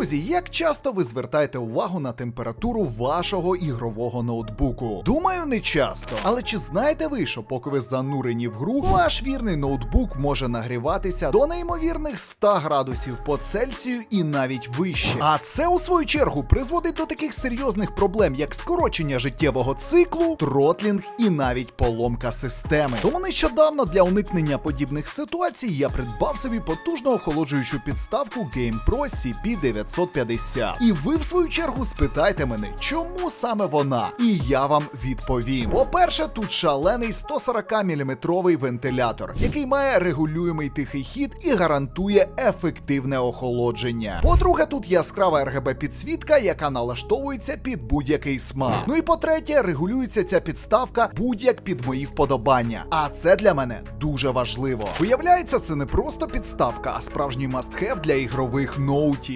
Друзі, як часто ви звертаєте увагу на температуру вашого ігрового ноутбуку? Думаю, не часто. Але чи знаєте ви, що поки ви занурені в гру, ваш вірний ноутбук може нагріватися до неймовірних 100 градусів по Цельсію і навіть вище. А це у свою чергу призводить до таких серйозних проблем, як скорочення життєвого циклу, тротлінг і навіть поломка системи. Тому нещодавно для уникнення подібних ситуацій я придбав собі потужну охолоджуючу підставку GamePro CP950. І ви, в свою чергу, спитайте мене, чому саме вона? І я вам відповім. По-перше, тут шалений 140 мм вентилятор, який має регулюємий тихий хід і гарантує ефективне охолодження. По-друге, тут яскрава RGB підсвітка, яка налаштовується під будь-який смак. Ну і по-третє, регулюється ця підставка будь-як під мої вподобання. А це для мене дуже важливо. Виявляється, це не просто підставка, а справжній must-have для ігрових ноутів.